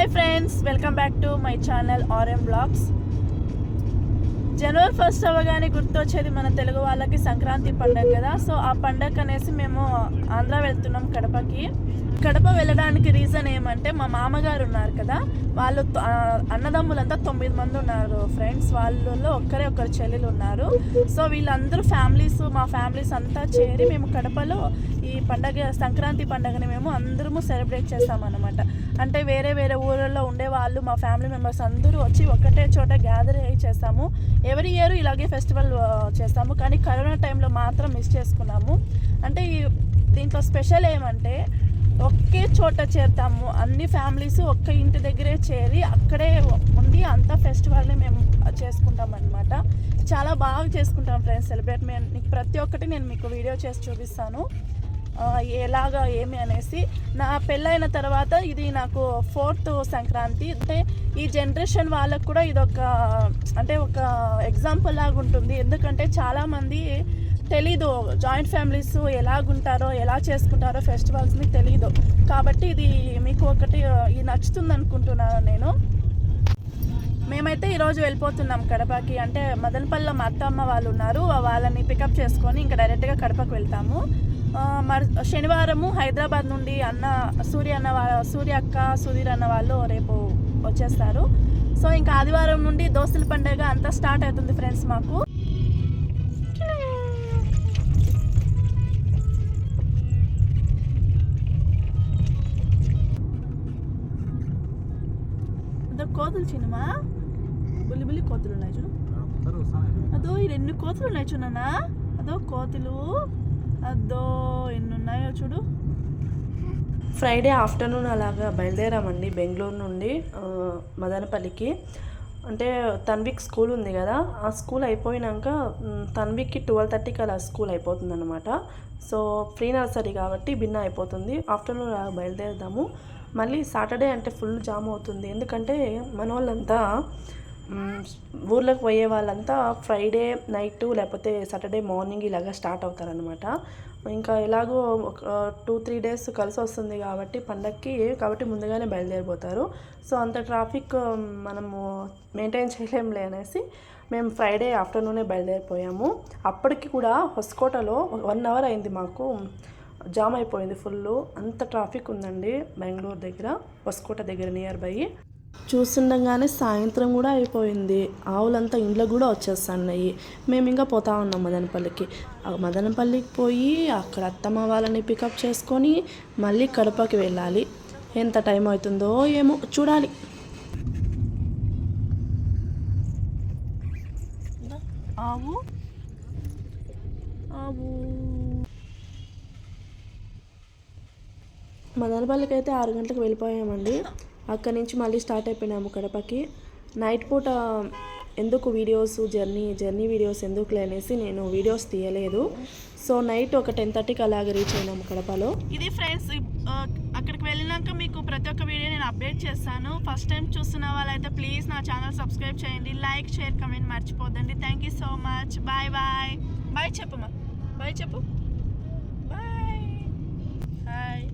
Hi friends welcome back to my channel RM blogs January first అవ్వగానే గుర్తొచ్చేది మన తెలుగు వాళ్ళకి సంక్రాంతి పండగ కదా. సో ఆ పండగ అనేసి మేము ఆంధ్ర వెళ్తున్నాం కడపకి. కడప వెళ్ళడానికి రీజన్ అంటే మా మామగారు ఉన్నారు కదా వాళ్ళు అన్నదమ్ములంతా తొమ్మిది మంది ఉన్నారు ఫ్రెండ్స్ వాళ్ళలో ఒక్కరే ఒక్కరు చెల్లెలు ఉన్నారు. సో వీళ్ళందరూ ఫ్యామిలీస్ మా ఫ్యామిలీస్ అంతా చేరి మేము కడపలో ఈ పండగ సంక్రాంతి పండగని మేము అందరము సెలబ్రేట్ చేస్తామన్నమాట. అంటే వేరే వేరే ఊళ్ళల్లో ఉండే వాళ్ళు మా ఫ్యామిలీ మెంబర్స్ అందరూ వచ్చి ఒకటే చోట గ్యాదర్ అయ్యి చేస్తాము. ఎవరి ఇయర్ ఇలాగే ఫెస్టివల్ చేస్తాము. కానీ కరోనా టైంలో మాత్రం మిస్ చేసుకున్నాము. అంటే ఈ దీంట్లో స్పెషల్ ఏమంటే ఒకే చోట చేరుతాము. అన్ని ఫ్యామిలీస్ ఒక్క ఇంటి దగ్గరే చేరి అక్కడే ఉండి అంతా ఫెస్టివల్ని మేము చేసుకుంటాం అనమాట చాలా బాగా చేసుకుంటాం ఫ్రెండ్స్ సెలబ్రేట్ మేము. నీకు ప్రతి ఒక్కటి నేను మీకు వీడియో చేసి చూపిస్తాను. ఎలాగా ఏమి అనేసి. నా పెళ్ళైన తర్వాత ఇది నాకు ఫోర్త్ సంక్రాంతి. అంటే ఈ జనరేషన్ వాళ్ళకు కూడా ఇది ఒక అంటే ఒక ఎగ్జాంపుల్ లాగా ఉంటుంది ఎందుకంటే చాలామంది తెలీదు. జాయింట్ ఫ్యామిలీస్ ఎలాగుంటారో ఎలా చేసుకుంటారో ఫెస్టివల్స్ని తెలీదు. కాబట్టి ఇది మీకు ఒకటి ఇది నచ్చుతుంది అనుకుంటున్నాను నేను. మేమైతే ఈరోజు వెళ్ళిపోతున్నాం కడపకి. అంటే మదనపల్లిలో మా అత్తమ్మ వాళ్ళు ఉన్నారు. వాళ్ళని పికప్ చేసుకొని ఇంకా డైరెక్ట్గా కడపకి వెళ్తాము. మరి శనివారము హైదరాబాద్ నుండి అన్న సూర్య అన్న వాళ్ళ సూర్య అక్క సుధీర్ అన్న వాళ్ళు రేపు వచ్చేస్తారు. సో ఇంకా ఆదివారం నుండి దోస్తుల పండుగ అంతా స్టార్ట్ అవుతుంది ఫ్రెండ్స్ మాకు. కోతులు చిన్నమా? బుల్లి బుల్లి కోతులు ఉన్నాయి చూడు. అదో ఈ ఎన్ని కోతులు ఉన్నాయి చూడనా అదో కోతులు అదో ఎన్ని ఉన్నాయో చూడు. ఫ్రైడే ఆఫ్టర్నూన్ అలాగా బయలుదేరామండి బెంగళూరు నుండి మదనపల్లికి. అంటే తన్విక్ స్కూల్ ఉంది కదా ఆ స్కూల్ అయిపోయినాక తన్విక్కి ట్వెల్వ్ థర్టీకి అలా స్కూల్ అయిపోతుంది అనమాట సో ఫ్రీ నర్సరీ కాబట్టి భిన్న అయిపోతుంది. ఆఫ్టర్నూన్ అలా మళ్ళీ సాటర్డే అంటే ఫుల్ జామ్ అవుతుంది. ఎందుకంటే మన వాళ్ళంతా ఊర్లోకి పోయే వాళ్ళంతా ఫ్రైడే నైట్ లేకపోతే సాటర్డే మార్నింగ్ ఇలాగా స్టార్ట్ అవుతారనమాట ఇంకా ఎలాగో ఒక టూ త్రీ డేస్ కలిసి వస్తుంది కాబట్టి పండక్కి కాబట్టి ముందుగానే బయలుదేరిపోతారు. సో అంత ట్రాఫిక్ మనము మెయింటైన్ చేయలేంలే అనేసి మేము ఫ్రైడే ఆఫ్టర్నూనే బయలుదేరిపోయాము. అప్పటికి కూడా హొస్కోటలో వన్ అవర్ అయింది మాకు. జామ్ అయిపోయింది ఫుల్ అంత ట్రాఫిక్ ఉందండి బెంగళూరు దగ్గర హొస్కోట దగ్గర నియర్ బై చూస్తుండగానే సాయంత్రం కూడా అయిపోయింది. ఆవులంతా ఇంట్లో కూడా వచ్చేస్తున్నాయి. మేము ఇంకా పోతా ఉన్నాం మదనపల్లికి. మదనపల్లికి పోయి అక్కడ అత్తమ్మ వాళ్ళని పికప్ చేసుకొని మళ్ళీ కడపకి వెళ్ళాలి. ఎంత టైం అవుతుందో ఏమో చూడాలి. ఆవు. ఆవు. మదనపల్లికి అయితే ఆరు గంటలకు వెళ్ళిపోయామండి. అక్కడి నుంచి మళ్ళీ స్టార్ట్ అయిపోయినాము కడపకి. నైట్ పూట ఎందుకు వీడియోస్ జర్నీ జర్నీ వీడియోస్ ఎందుకు లేనేసి నేను వీడియోస్ తీయలేదు. సో నైట్ ఒక టెన్ థర్టీకి అలాగే రీచ్ అయినాము కడపలో. ఇది ఫ్రెండ్స్ అక్కడికి వెళ్ళినాక మీకు ప్రతి ఒక్క వీడియో నేను అప్డేట్ చేస్తాను. ఫస్ట్ టైం చూస్తున్న వాళ్ళైతే ప్లీజ్ నా ఛానల్ సబ్స్క్రైబ్ చేయండి like share comment మర్చిపోద్దండి. Thank you so much bye bye bye చెప్పమ్మా బాయ్ చెప్పు. Bye hi